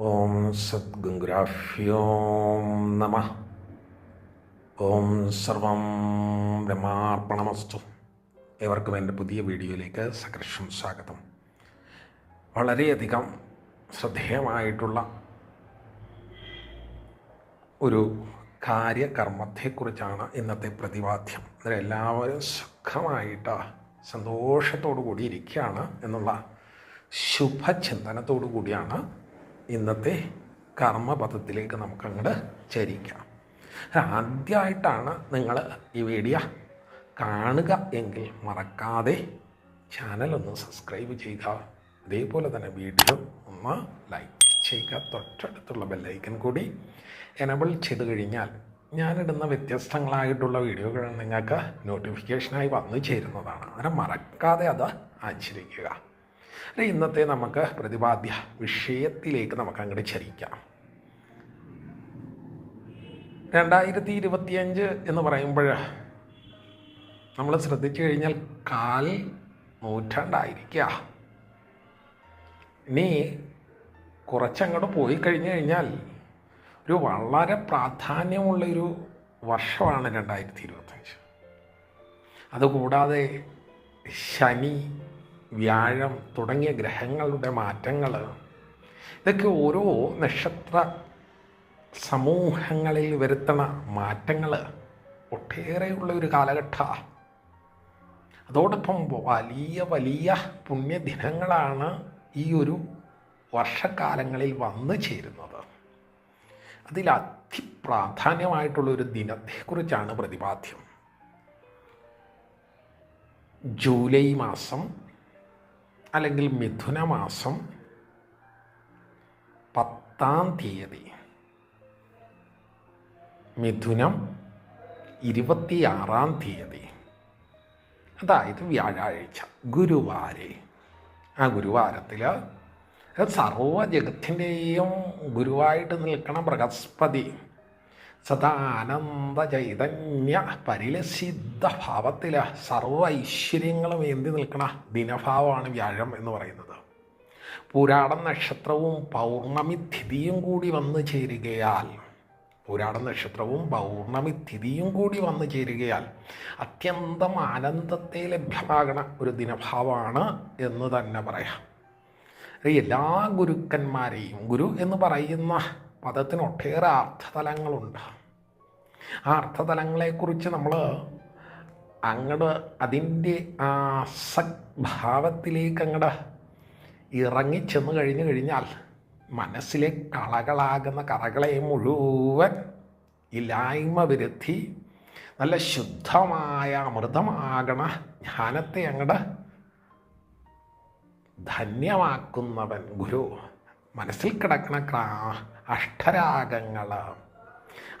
ഓം സദ്ഗുരുഭ്യോം നമ. ഓം സർവം ബ്രഹ്മാർപ്പണമസ്തു ഏവർക്കും എന്റെ പുതിയ വീഡിയോയിലേക്ക് സകർഷം സ്വാഗതം. വളരെയധികം ശ്രദ്ധേയമായിട്ടുള്ള ഒരു കാര്യകർമ്മത്തെക്കുറിച്ചാണ് ഇന്നത്തെ പ്രതിപാദ്യം. അതിലെല്ലാവരും സുഖമായിട്ട് സന്തോഷത്തോടു കൂടി ഇരിക്കുകയാണ് എന്നുള്ള ശുഭചിന്തനത്തോടു കൂടിയാണ് ഇന്നത്തെ കർമ്മപഥത്തിലേക്ക് നമുക്ക് അങ്ങോട്ട് ചരിക്കാം. ആദ്യമായിട്ടാണ് നിങ്ങൾ ഈ വീഡിയോ കാണുക എങ്കിൽ മറക്കാതെ ഒന്ന് സബ്സ്ക്രൈബ് ചെയ്യുക അതേപോലെ തന്നെ വീഡിയോ ഒന്ന് ലൈക്ക് ചെയ്യുക. തൊട്ടടുത്തുള്ള ബെല്ലൈക്കൻ കൂടി എനബിൾ ചെയ്ത് കഴിഞ്ഞാൽ ഞാനിടുന്ന വ്യത്യസ്തങ്ങളായിട്ടുള്ള വീഡിയോകൾ നിങ്ങൾക്ക് നോട്ടിഫിക്കേഷനായി വന്നു ചേരുന്നതാണ്. അങ്ങനെ മറക്കാതെ അത് ആചരിക്കുക. അല്ലെ ഇന്നത്തെ നമുക്ക് പ്രതിപാദ്യ വിഷയത്തിലേക്ക് നമുക്ക് അങ്ങോട്ട് ചരിക്കാം. രണ്ടായിരത്തി ഇരുപത്തിയഞ്ച് എന്ന് പറയുമ്പോൾ നമ്മൾ ശ്രദ്ധിച്ചു കഴിഞ്ഞാൽ കാൽ നൂറ്റാണ്ടായിരിക്കുക. ഇനി കുറച്ചങ്ങോട്ട് പോയി കഴിഞ്ഞു കഴിഞ്ഞാൽ ഒരു വളരെ പ്രാധാന്യമുള്ളൊരു വർഷമാണ് രണ്ടായിരത്തി ഇരുപത്തഞ്ച് അതുകൂടാതെ ശനി വ്യാഴം തുടങ്ങിയ ഗ്രഹങ്ങളുടെ മാറ്റങ്ങൾ ഇതൊക്കെ ഓരോ നക്ഷത്ര സമൂഹങ്ങളിൽ വരുത്തണ മാറ്റങ്ങൾ ഒട്ടേറെയുള്ള ഒരു കാലഘട്ടമാണ് അതോടൊപ്പം വലിയ വലിയ പുണ്യദിനങ്ങളാണ് ഈ ഒരു വർഷക്കാലങ്ങളിൽ വന്നു ചേരുന്നത്. അതിൽ അതിപ്രാധാന്യമായിട്ടുള്ള ഒരു ദിനത്തെക്കുറിച്ചാണ് പ്രതിപാദ്യം. ജൂലൈ മാസം അല്ലെങ്കിൽ മിഥുന മാസം പത്താം തീയതി. മിഥുനം ഇരുപത്തിയാറാം തീയതി. അതായത് വ്യാഴാഴ്ച ഗുരുവാരെ. ആ ഗുരുവാരത്തിൽ സർവ ജഗത്തിന്റെയും ഗുരുവായിട്ട് നിൽക്കണ ബൃഹസ്പതി. സദാനന്ദ ചൈതന്യ പരിലസിദ്ധ ഭാവത്തിൽ സർവ ഐശ്വര്യങ്ങളും എന്തി നിൽക്കണ ദിനഭാവമാണ് വ്യാഴം എന്ന് പറയുന്നത്. പുരാട നക്ഷത്രവും പൗർണമി തിഥിയും കൂടി വന്നു ചേരുകയാൽ പുരാട നക്ഷത്രവും പൗർണമി തിഥിയും കൂടി വന്നു ചേരുകയാൽ അത്യന്തം ആനന്ദത്തെ ലഭ്യമാകണ ഒരു ദിനഭാവമാണ് എന്ന് തന്നെ പറയാം. എല്ലാ ഗുരുക്കന്മാരെയും ഗുരു എന്ന് പറയുന്ന പദത്തിന് ഒട്ടേറെ അർത്ഥതലങ്ങളുണ്ട്. ആ അർത്ഥതലങ്ങളെക്കുറിച്ച് നമ്മൾ അങ്ങട് അതിന്റെ ആ സദ്ഭാവത്തിലേക്ക് അങ്ങോട്ട് ഇറങ്ങിച്ചെന്ന് കഴിഞ്ഞു കഴിഞ്ഞാൽ മനസ്സിലെ കളകളാകുന്ന കറകളെ മുഴുവൻ ഇല്ലായ്മ വരുത്തി നല്ല ശുദ്ധമായ അമൃതമാകണ ജ്ഞാനത്തെ അങ്ങട് ധന്യമാക്കുന്നവൻ ഗുരു. മനസ്സിൽ കിടക്കണ ക്രാ അഷ്ടരാഗങ്ങൾ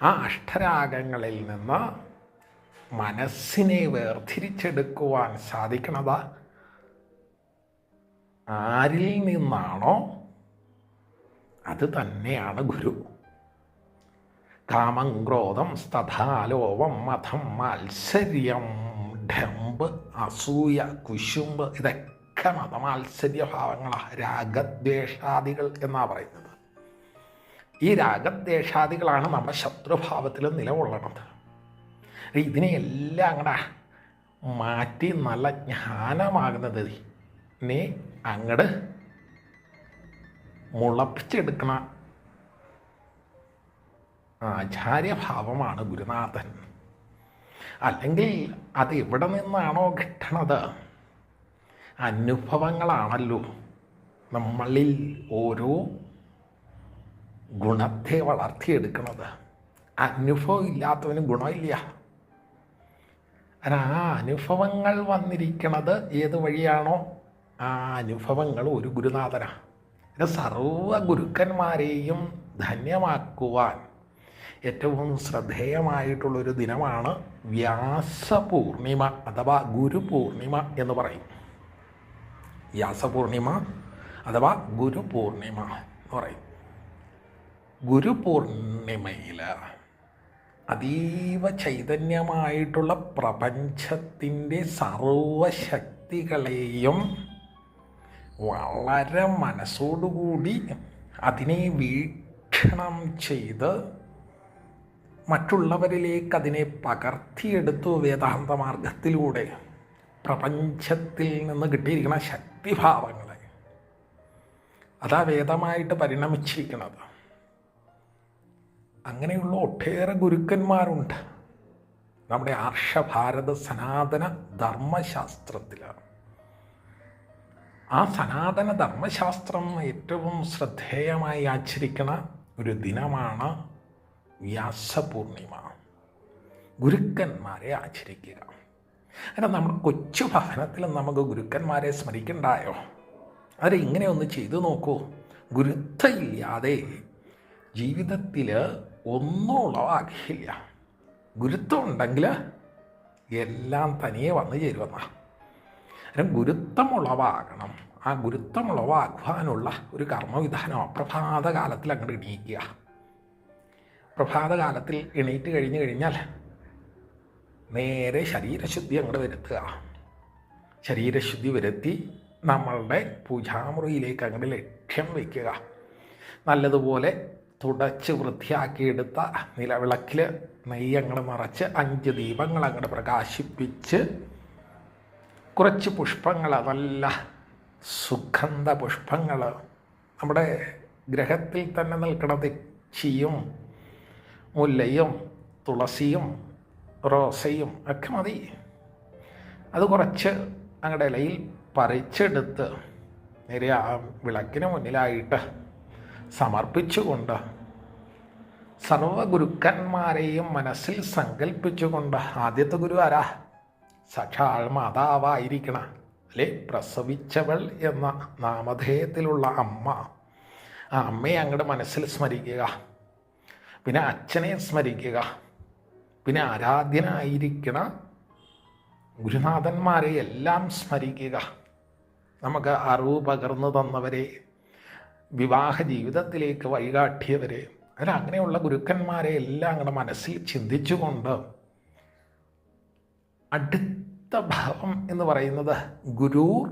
ആ അഷ്ടരാഗങ്ങളിൽ നിന്ന് മനസ്സിനെ വേർതിരിച്ചെടുക്കുവാൻ സാധിക്കണത്. ആരിൽ നിന്നാണോ? അത് തന്നെയാണ് ഗുരു. കാമം ക്രോധം സ്തഥാലോപം മതം മാത്സര്യം ഡംബ് അസൂയ കുശുമ്പ് ഇതൊക്കെ മതമാത്സര്യ ഭാവങ്ങളാണ് രാഗദ്വേഷാദികൾ എന്നാണ് പറയുന്നത്. ഈ രാഗദ്വേഷാദികളാണ് നമ്മുടെ ശത്രുഭാവത്തിൽ നിലകൊള്ളണത്. ഇതിനെയെല്ലാം അങ്ങടെ മാറ്റി നല്ല ജ്ഞാനമാകുന്നത് നീ അങ്ങട് മുളപ്പിച്ചെടുക്കണ ആചാര്യഭാവമാണ് ഗുരുനാഥൻ. അല്ലെങ്കിൽ അത് എവിടെ നിന്നാണോ കിട്ടണത്? അനുഭവങ്ങളാണല്ലോ നമ്മളിൽ ഓരോ ഗുണത്തെ വളർത്തിയെടുക്കുന്നത് അനുഭവം ഇല്ലാത്തവന് ഗുണമില്ല. ആ അനുഭവങ്ങൾ വന്നിരിക്കണത് ഏത് വഴിയാണോ? ആ അനുഭവങ്ങൾ ഒരു ഗുരുനാഥനാണ് പിന്നെ സർവ ഗുരുക്കന്മാരെയും ധന്യമാക്കുവാൻ ഏറ്റവും ശ്രദ്ധേയമായിട്ടുള്ളൊരു ദിനമാണ് വ്യാസപൂർണിമ അഥവാ ഗുരുപൂർണിമ എന്ന് പറയും. വ്യാസപൂർണിമ അഥവാ ഗുരുപൂർണിമ എന്ന് പറയും. ഗുരുപൂർണിമയിൽ അതീവ ചൈതന്യമായിട്ടുള്ള പ്രപഞ്ചത്തിന്റെ സർവശക്തികളെയും വളരെ മനസ്സോടുകൂടി അതിനെ വീക്ഷണം ചെയ്ത് മറ്റുള്ളവരിലേക്ക് അതിനെ പകർത്തിയെടുത്തു വേദാന്ത മാർഗത്തിലൂടെ പ്രപഞ്ചത്തിൽ നിന്ന് കിട്ടിയിരിക്കുന്ന ശക്തിഭാവങ്ങളെ. അതാ വേദമായിട്ട് പരിണമിച്ചിരിക്കുന്നത്. അങ്ങനെയുള്ള ഒട്ടേറെ ഗുരുക്കന്മാരുണ്ട്. നമ്മുടെ ആർഷഭാരത സനാതന ധർമ്മശാസ്ത്രത്തിലാണ്. ആ സനാതന ധർമ്മശാസ്ത്രം ഏറ്റവും ശ്രദ്ധേയമായി ആചരിക്കുന്ന ഒരു ദിനമാണ് വ്യാസപൂർണിമ. ഗുരുക്കന്മാരെ ആചരിക്കുക. അല്ല നമ്മുടെ കൊച്ചു ഭവനത്തിൽ നമുക്ക് ഗുരുക്കന്മാരെ സ്മരിക്കണ്ടായോ? അവരെ ഇങ്ങനെ ഒന്ന് ചെയ്തു നോക്കൂ. ഗുരുത്തയില്ലാതെ ജീവിതത്തിൽ ഒന്നും ഉളവാക്കിയില്ല ഗുരുത്വം ഉണ്ടെങ്കിൽ എല്ലാം തനിയെ വന്നു ചേരുമെന്ന. അങ്ങനെ ഗുരുത്വം ഉളവാകണം ആ ഗുരുത്വം ഒരു കർമ്മവിധാനം പ്രഭാത കാലത്തിൽ അങ്ങോട്ട് എണീക്കുക. പ്രഭാതകാലത്തിൽ എണീറ്റ് കഴിഞ്ഞു കഴിഞ്ഞാൽ നേരെ ശരീരശുദ്ധി അങ്ങോട്ട് വരുത്തുക. ശരീരശുദ്ധി വരുത്തി നമ്മളുടെ പൂജാമുറിയിലേക്ക് അങ്ങോട്ട് ലക്ഷ്യം വയ്ക്കുക. നല്ലതുപോലെ തുടച്ച് വൃത്തിയാക്കിയെടുത്ത നിലവിളക്കിൽ നെയ്യ് അങ്ങോട്ട് നിറച്ച് അഞ്ച് ദീപങ്ങൾ അങ്ങോട്ട് പ്രകാശിപ്പിച്ച് കുറച്ച് പുഷ്പങ്ങൾ നല്ല സുഗന്ധ പുഷ്പങ്ങൾ നമ്മുടെ ഗ്രഹത്തിൽ തന്നെ നിൽക്കുന്ന തെച്ചിയും മുല്ലയും തുളസിയും റോസയും ഒക്കെ മതി. അത് കുറച്ച് അങ്ങടെ ഇലയിൽ പറിച്ചെടുത്ത് നേരെ വിളക്കിന് മുന്നിലായിട്ട് സമർപ്പിച്ചുകൊണ്ട്. സർവഗുരുക്കന്മാരെയും മനസ്സിൽ സങ്കല്പിച്ചുകൊണ്ട് ആദ്യത്തെ ഗുരു ആരാ? സക്ഷാൾ മാതാവായിരിക്കണ അല്ലെ? പ്രസവിച്ചവൾ എന്ന നാമധേയത്തിലുള്ള അമ്മ. ആ അമ്മയെ അങ്ങടെ മനസ്സിൽ സ്മരിക്കുക. പിന്നെ അച്ഛനെ സ്മരിക്കുക. പിന്നെ ആരാധ്യനായിരിക്കണ ഗുരുനാഥന്മാരെ എല്ലാം സ്മരിക്കുക. നമുക്ക് അറിവ് പകർന്നു തന്നവരെ വിവാഹ ജീവിതത്തിലേക്ക് വൈകാട്ടിയവരെ അതിൽ അങ്ങനെയുള്ള ഗുരുക്കന്മാരെ എല്ലാം അങ്ങടെ മനസ്സിൽ ചിന്തിച്ചുകൊണ്ട് അടുത്ത ഭാവം എന്ന് പറയുന്നത് ഗുരൂർ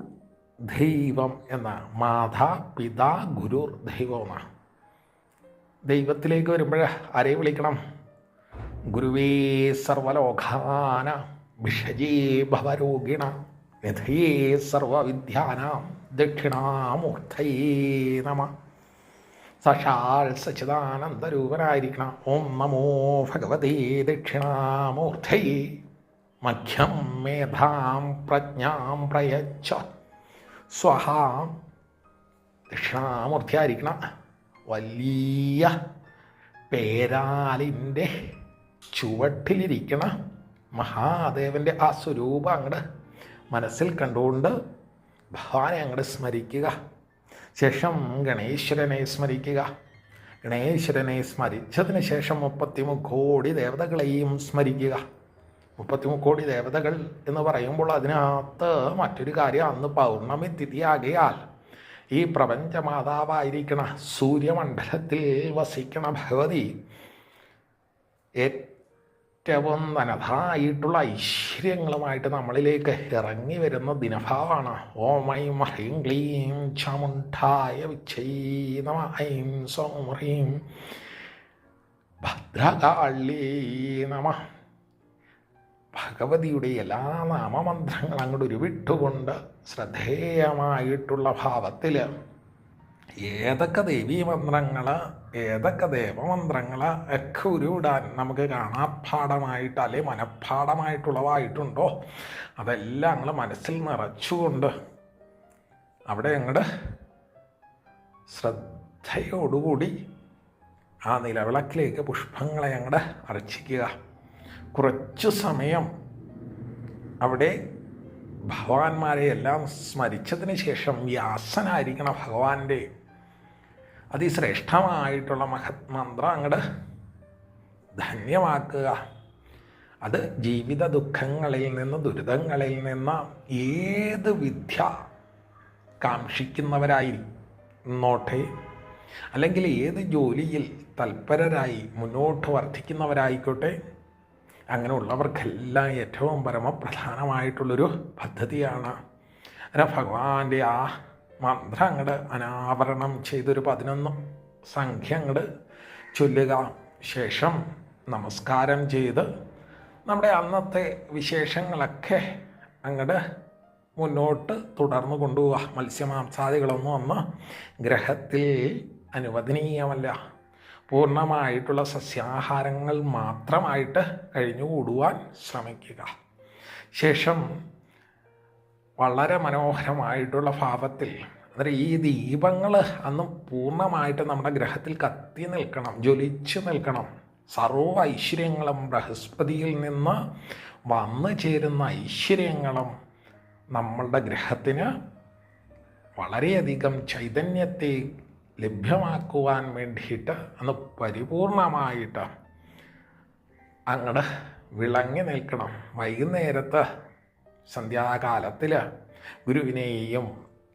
ദൈവം എന്ന മാതാ പിതാ ഗുരുർ ദൈവം എന്നാണ് ദൈവത്തിലേക്ക് വരുമ്പോൾ ആരെ വിളിക്കണം? ഗുരുവേ സർവലോകാന ഭിഷജേ ഭവരോഗിണ നിധയേ സർവവിദ്യാനാം. ദക്ഷിണാമൂർത്തയേ നമ. സഷാൽ സച്ചിദാനന്ദരൂപനായിരിക്കണം. ഓം നമോ ഭഗവതേ ദക്ഷിണാമൂർത്തയേ മഖ്യം മേധാം പ്രജ്ഞാം പ്രയച്ഛ. സ്വഹാം ദക്ഷിണാമൂർത്തിയായിരിക്കണം. വലിയ പേരാലിന്റെ ചുവട്ടിലിരിക്കണം മഹാദേവന്റെ ആ സ്വരൂപം അങ്ങോട്ട് മനസ്സിൽ കണ്ടുകൊണ്ട് ഭഗവാനെ അങ്ങോട്ട് സ്മരിക്കുക. ശേഷം ഗണേശ്വരനെ സ്മരിക്കുക. ഗണേശ്വരനെ സ്മരിച്ചതിന് ശേഷം മുപ്പത്തി മുക്കോടി ദേവതകളെയും സ്മരിക്കുക. മുപ്പത്തി മുക്കോടി ദേവതകൾ എന്ന് പറയുമ്പോൾ അതിനകത്ത് മറ്റൊരു കാര്യം അന്ന് പൗർണമി തിഥിയാകയാൽ ഈ പ്രപഞ്ചമാതാവായിരിക്കണ സൂര്യമണ്ഡലത്തിൽ വസിക്കണ ഭഗവതി ഏറ്റവും നനതായിട്ടുള്ള ഐശ്വര്യങ്ങളുമായിട്ട് നമ്മളിലേക്ക് ഇറങ്ങി വരുന്ന ദിനഭാവമാണ് ഓം ഐം ഹ്രീം ക്ലീം ചമുണ്ടായ വിച്ഛൈ നമ. ഐം സോം ഹ്രീം ഭദ്രകാളി നമ. ഭഗവതിയുടെ എല്ലാ നാമമന്ത്രങ്ങൾ അങ്ങോട്ട് ഉരുവിട്ടുകൊണ്ട് ശ്രദ്ധേയമായിട്ടുള്ള ഭാവത്തിൽ ഏതൊക്കെ ദേവീമന്ത്രങ്ങൾ ഏതൊക്കെ ദേവമന്ത്രങ്ങൾ ഒക്കെ ഉരുവിടാൻ നമുക്ക് കാണാപ്പാടമായിട്ട് അല്ലെ മനഃപ്പാടമായിട്ടുള്ളവായിട്ടുണ്ടോ അതെല്ലാം ഞങ്ങൾ മനസ്സിൽ നിറച്ചുകൊണ്ട് അവിടെ ഞങ്ങളുടെ ശ്രദ്ധയോടുകൂടി ആ നിലവിളക്കിലേക്ക് പുഷ്പങ്ങളെ ഞങ്ങളുടെ അർച്ചിക്കുക. കുറച്ചു സമയം അവിടെ ഭഗവാന്മാരെ എല്ലാം സ്മരിച്ചതിന് ശേഷം വ്യാസനായിരിക്കണം ഭഗവാന്റെ അതിശ്രേഷ്ഠമായിട്ടുള്ള മഹത് മന്ത്രം അങ്ങോട്ട് ധന്യമാക്കുക. അത് ജീവിത ദുഃഖങ്ങളിൽ നിന്ന് ദുരിതങ്ങളിൽ നിന്ന് ഏത് വിദ്യ കാക്ഷിക്കുന്നവരായി നോട്ടെ അല്ലെങ്കിൽ ഏത് ജോലിയിൽ തൽപരരായി മുന്നോട്ട് വർദ്ധിക്കുന്നവരായിക്കോട്ടെ അങ്ങനെയുള്ളവർക്കെല്ലാം ഏറ്റവും പരമപ്രധാനമായിട്ടുള്ളൊരു പദ്ധതിയാണ്. അങ്ങനെ ഭഗവാന്റെ ആ മന്ത്രം അനാവരണം ചെയ്തൊരു പതിനൊന്ന് സംഖ്യ ചൊല്ലുക. ശേഷം നമസ്കാരം ചെയ്ത് നമ്മുടെ അന്നത്തെ വിശേഷങ്ങളൊക്കെ അങ്ങോട്ട് മുന്നോട്ട് തുടർന്ന് കൊണ്ടുപോവുക. മത്സ്യമാംസാദികളൊന്നും അന്ന് ഗ്രഹത്തിൽ അനുവദനീയമല്ല. പൂർണമായിട്ടുള്ള സസ്യാഹാരങ്ങൾ മാത്രമായിട്ട് കഴിഞ്ഞുകൂടുവാൻ ശ്രമിക്കുക. ശേഷം വളരെ മനോഹരമായിട്ടുള്ള ഭാവത്തിൽ അന്നേരം ഈ ദീപങ്ങൾ അന്ന് പൂർണമായിട്ട് നമ്മുടെ ഗ്രഹത്തിൽ കത്തി നിൽക്കണം ജ്വലിച്ചു നിൽക്കണം. സർവ ഐശ്വര്യങ്ങളും ബൃഹസ്പതിയിൽ നിന്ന് വന്നു ചേരുന്ന ഐശ്വര്യങ്ങളും നമ്മളുടെ ഗ്രഹത്തിന് വളരെയധികം ചൈതന്യത്തെ ലഭ്യമാക്കുവാൻ വേണ്ടിയിട്ട് അന്ന് പരിപൂർണമായിട്ട് അങ്ങോട്ട് വിളങ്ങി നിൽക്കണം. വൈകുന്നേരത്ത് സന്ധ്യാകാലത്തിൽ ഗുരുവിനെയും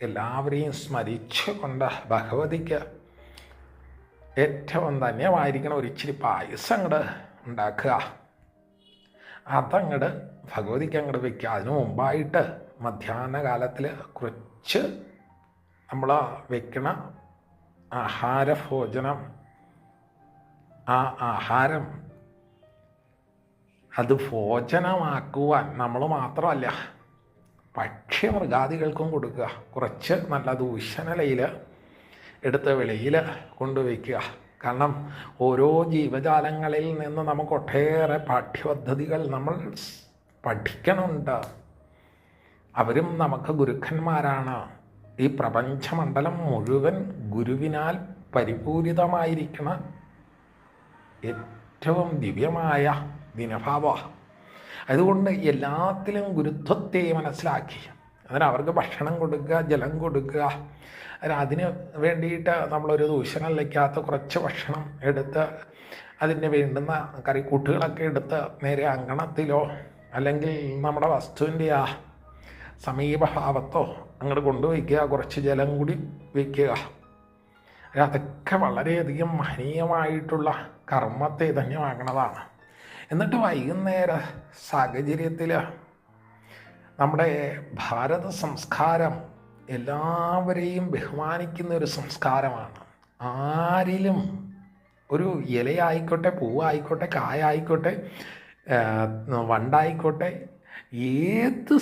എല്ലാവരെയും സ്മരിച്ചുകൊണ്ട് ഭഗവതിക്ക് ഏറ്റവും ധന്യമായിരിക്കണം ഒരു ഇച്ചിരി പായസം അങ്ങോട്ട് ഉണ്ടാക്കുക. അതങ്ങോട്ട് ഭഗവതിക്ക് അങ്ങോട്ട് വയ്ക്കുക അതിനു മുമ്പായിട്ട് മധ്യാഹ്ന കാലത്തിൽ കുറച്ച് നമ്മൾ വെക്കണ ആഹാരഭോജനം. ആ ആഹാരം അത് ഭോജനമാക്കുവാൻ നമ്മൾ മാത്രമല്ല ഭക്ഷ്യമൃഗാദികൾക്കും കൊടുക്കുക. കുറച്ച് നല്ല ദൂഷണലയിൽ എടുത്ത് വെളിയിൽ കൊണ്ടുവയ്ക്കുക. കാരണം ഓരോ ജീവജാലങ്ങളിൽ നിന്ന് നമുക്ക് ഒട്ടേറെ പാഠ്യപദ്ധതികൾ നമ്മൾ പഠിക്കണമുണ്ട് അവരും നമുക്ക് ഗുരുക്കന്മാരാണ്. ഈ പ്രപഞ്ചമണ്ഡലം മുഴുവൻ ഗുരുവിനാൽ പരിപൂരിതമായിരിക്കണം ഏറ്റവും ദിവ്യമായ ദിനഭാവ. അതുകൊണ്ട് എല്ലാത്തിലും ഗുരുത്വത്തെ മനസ്സിലാക്കി. അതിന് അവർക്ക് ഭക്ഷണം കൊടുക്കുക ജലം കൊടുക്കുക. അതിന് വേണ്ടിയിട്ട് നമ്മളൊരു ദൂഷണം ലയ്ക്കാത്ത കുറച്ച് ഭക്ഷണം എടുത്ത് അതിന് വേണ്ടുന്ന കറിക്കൂട്ടുകളൊക്കെ എടുത്ത് നേരെ അങ്കണത്തിലോ അല്ലെങ്കിൽ നമ്മുടെ വസ്തുവിന്റെ ആ സമീപഭാവത്തോ അങ്ങോട്ട് കൊണ്ടുവയ്ക്കുക. കുറച്ച് ജലം കൂടി വയ്ക്കുക. അതൊക്കെ വളരെയധികം മഹനീയമായിട്ടുള്ള കർമ്മത്തെ ധന്യമാക്കണതാണ്. എന്നിട്ട് വൈകുന്നേര സാഹചര്യത്തിൽ നമ്മുടെ ഭാരത സംസ്കാരം എല്ലാവരെയും ബഹുമാനിക്കുന്ന ഒരു സംസ്കാരമാണ്. ആരിലും ഒരു ഇലയായിക്കോട്ടെ പൂവായിക്കോട്ടെ കായായിക്കോട്ടെ വണ്ടായിക്കോട്ടെ ഏത്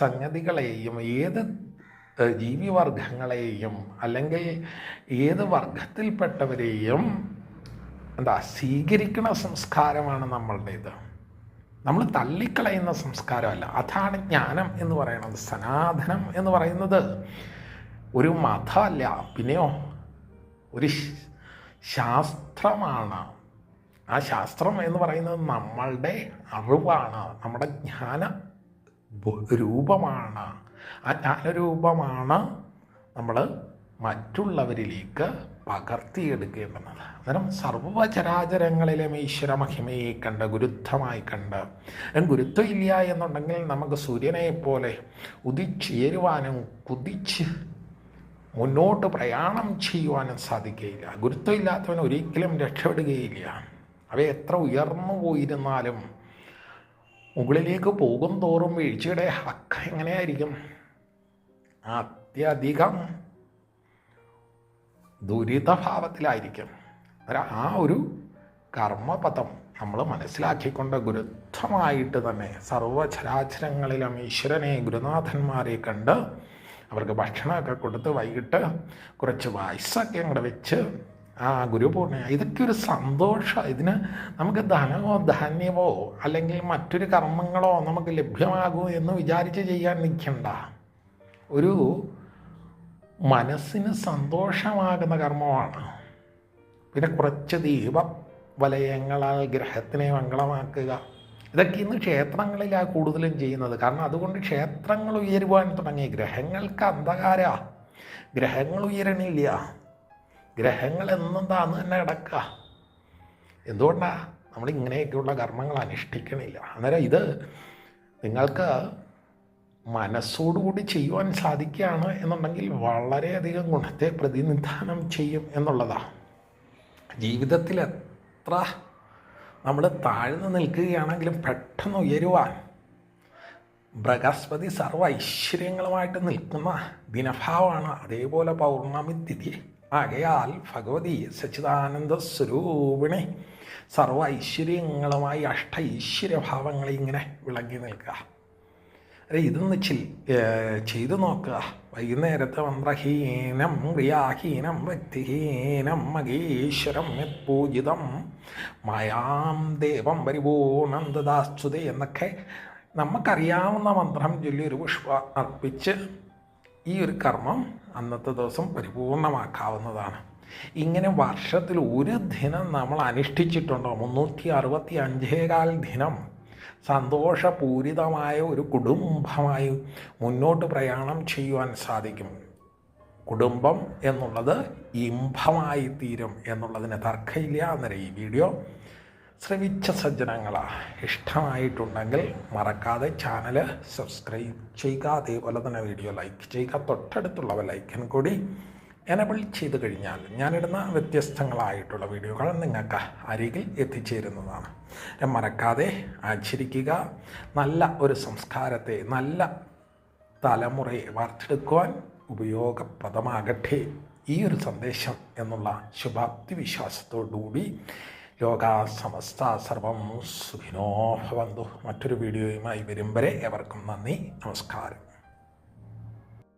സംഗതികളെയും ഏത് ജീവിവർഗങ്ങളെയും അല്ലെങ്കിൽ ഏത് വർഗത്തിൽപ്പെട്ടവരെയും എന്താ സ്വീകരിക്കുന്ന സംസ്കാരമാണ് നമ്മളുടേത്. നമ്മൾ തള്ളിക്കളയുന്ന സംസ്കാരമല്ല. അതാണ് ജ്ഞാനം എന്ന് പറയുന്നത്. സനാതനം എന്ന് പറയുന്നത് ഒരു മതമല്ല. പിന്നെയോ ഒരു ശാസ്ത്രമാണ്. ആ ശാസ്ത്രം എന്ന് പറയുന്നത് നമ്മളുടെ അറിവാണ്. നമ്മുടെ ജ്ഞാന രൂപമാണ്. ആ ജ്ഞാനരൂപമാണ് നമ്മൾ മറ്റുള്ളവരിലേക്ക് പകർത്തിയെടുക്കേണ്ടത് അന്നേരം സർവചരാചരങ്ങളിലും ഈശ്വര മഹിമയെ കണ്ട് ഗുരുത്വമായി കണ്ട് ഗുരുത്വം ഇല്ല എന്നുണ്ടെങ്കിൽ നമുക്ക് സൂര്യനെ പോലെ ഉദിച്ചേരുവാനും കുതിച്ച് മുന്നോട്ട് പ്രയാണം ചെയ്യുവാനും സാധിക്കുകയില്ല. ഗുരുത്വം ഇല്ലാത്തവൻ ഒരിക്കലും രക്ഷപ്പെടുകയില്ല. അവ എത്ര ഉയർന്നു പോയിരുന്നാലും മുകളിലേക്ക് പോകും തോറും വീഴ്ചയുടെ ഹക്ക് എങ്ങനെയായിരിക്കും? അത്യധികം ദുരിതഭാവത്തിലായിരിക്കും. ആ ഒരു കർമ്മപഥം നമ്മൾ മനസ്സിലാക്കിക്കൊണ്ട് ഗുരുത്വമായിട്ട് തന്നെ സർവചരാചരങ്ങളിലും ഈശ്വരനെ ഗുരുനാഥന്മാരെ കണ്ട് അവർക്ക് ഭക്ഷണമൊക്കെ കൊടുത്ത് വൈകിട്ട് കുറച്ച് വയസ്സൊക്കെ അങ്ങോട്ട് വെച്ച് ആ ഗുരുപൂർണ ഇതൊക്കെ ഒരു സന്തോഷം ഇതിന് നമുക്ക് ധനമോ ധാന്യമോ അല്ലെങ്കിൽ മറ്റൊരു കർമ്മങ്ങളോ നമുക്ക് ലഭ്യമാകുമോ എന്ന് വിചാരിച്ച് ചെയ്യാൻ നിൽക്കണ്ട. ഒരു മനസ്സിന് സന്തോഷമാകുന്ന കർമ്മമാണ്. പിന്നെ കുറച്ച് ദീപ വലയങ്ങളാൽ ഗ്രഹത്തിനെ മംഗളമാക്കുക. ഇതൊക്കെ ഇന്ന് ക്ഷേത്രങ്ങളിലാണ് കൂടുതലും ചെയ്യുന്നത്. കാരണം അതുകൊണ്ട് ക്ഷേത്രങ്ങൾ ഉയരുവാൻ തുടങ്ങി. ഗ്രഹങ്ങൾക്ക് അന്ധകാര. ഗ്രഹങ്ങൾ ഉയരണില്ല. ഗ്രഹങ്ങൾ എന്നും താന്ന് തന്നെ കിടക്കുക എന്തുകൊണ്ടാണ് നമ്മൾ ഇങ്ങനെയൊക്കെയുള്ള കർമ്മങ്ങൾ അനുഷ്ഠിക്കണില്ല. അന്നേരം ഇത് നിങ്ങൾക്ക് മനസ്സോടുകൂടി ചെയ്യുവാൻ സാധിക്കുകയാണ് എന്നുണ്ടെങ്കിൽ വളരെയധികം ഗുണത്തെ പ്രതിനിധാനം ചെയ്യും എന്നുള്ളതാണ് ജീവിതത്തിൽ എത്ര നമ്മൾ താഴ്ന്നു നിൽക്കുകയാണെങ്കിലും പെട്ടെന്ന് ഉയരുവാൻ ബൃഹസ്പതി സർവ ഐശ്വര്യങ്ങളുമായിട്ട് നിൽക്കുന്ന ദിനഭാവമാണ് അതേപോലെ പൗർണമി തിഥി. ആകയാൽ ഭഗവതി സച്ചിദാനന്ദ സ്വരൂപിണി സർവ ഐശ്വര്യങ്ങളുമായി അഷ്ട ഐശ്വര്യഭാവങ്ങളെ ഇങ്ങനെ വിളങ്ങി നിൽക്കുക. അരെ ഇതൊന്ന് ചിൽ ചെയ്തു നോക്കുക വൈകുന്നേരത്തെ മന്ത്രഹീനം ക്രിയാഹീനം വ്യക്തിഹീനം മഹീശ്വരം പൂജിതം മയാം ദേവം പരിപൂർണന്ദദാസ്തുത എന്നൊക്കെ നമുക്കറിയാവുന്ന മന്ത്രം ചൊല്ലി ഒരു പുഷ്പ അർപ്പിച്ച് ഈ ഒരു കർമ്മം അന്നത്തെ ദിവസം പരിപൂർണമാക്കാവുന്നതാണ്. ഇങ്ങനെ വർഷത്തിൽ ഒരു ദിനം നമ്മൾ അനുഷ്ഠിച്ചിട്ടുണ്ടോ? മുന്നൂറ്റി അറുപത്തി അഞ്ചേകാൽ ദിനം. സന്തോഷപൂരിതമായ ഒരു കുടുംബമായി മുന്നോട്ട് പ്രയാണം ചെയ്യുവാൻ സാധിക്കും. കുടുംബം എന്നുള്ളത് ഇമ്പമായി തീരും എന്നുള്ളതിന് തർക്കമില്ല എന്നൊരു ഈ വീഡിയോ ശ്രവിച്ച സജ്ജനങ്ങളാ. ഇഷ്ടമായിട്ടുണ്ടെങ്കിൽ മറക്കാതെ ചാനൽ സബ്സ്ക്രൈബ് ചെയ്യുക. അതേപോലെ തന്നെ വീഡിയോ ലൈക്ക് ചെയ്യുക. തൊട്ടടുത്തുള്ളവ ലൈക്കൻ കൂടി എനബിൾ ചെയ്ത് കഴിഞ്ഞാൽ ഞാനിടുന്ന വ്യത്യസ്തങ്ങളായിട്ടുള്ള വീഡിയോകൾ നിങ്ങൾക്ക് അരികിൽ എത്തിച്ചേരുന്നതാണ്. മറക്കാതെ ആചരിക്കുക. നല്ല ഒരു സംസ്കാരത്തെ നല്ല തലമുറയെ വാർത്തെടുക്കുവാൻ ഉപയോഗപ്രദമാകട്ടെ. ഈ ഒരു സന്ദേശം എന്നുള്ള ശുഭാപ്തി വിശ്വാസത്തോടുകൂടി ലോക സമസ്ത സർവം സുഖിനോ ഭവന്തു. മറ്റൊരു വീഡിയോയുമായി വരും വരെ എവർക്കും നന്ദി നമസ്കാരം.